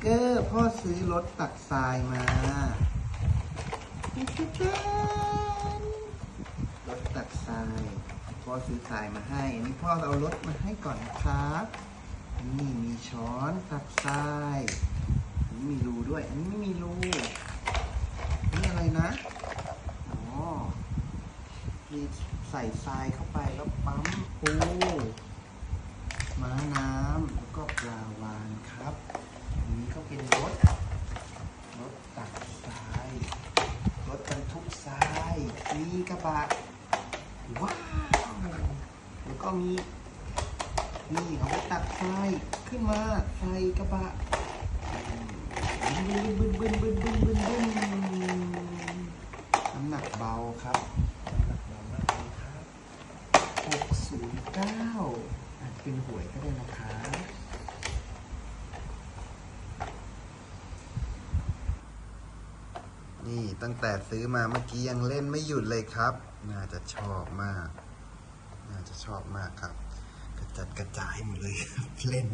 เกอร์พ่อซื้อรถตักทรายมารถตักทรายพ่อซื้อทรายมาให้อันนี้พ่อเอารถมาให้ก่อนนะครับนี่มีช้อนตักทรายอันนี้มีรูด้วยอันนี้ไม่มีรูนี่อะไรนะอ๋อมีใส่ทรายเข้าไปแล้วปั๊มปูีกระบะว้าวแล้วก็มีนี่เอาตักทรายขึ้นมาใส่กระบะบึ้นบึ้นบึ้นบึ้นบึ้นบึ้นบึ้นน้ำหนักเบาครับหกครับหกศูนย์เก้าอาจเป็นหวยก็ได้นะครับ นี่ตั้งแต่ซื้อมาเมื่อกี้ยังเล่นไม่หยุดเลยครับ น่าจะชอบมาก น่าจะชอบมากครับ กระจัดกระจายหมดเลยครับเล่น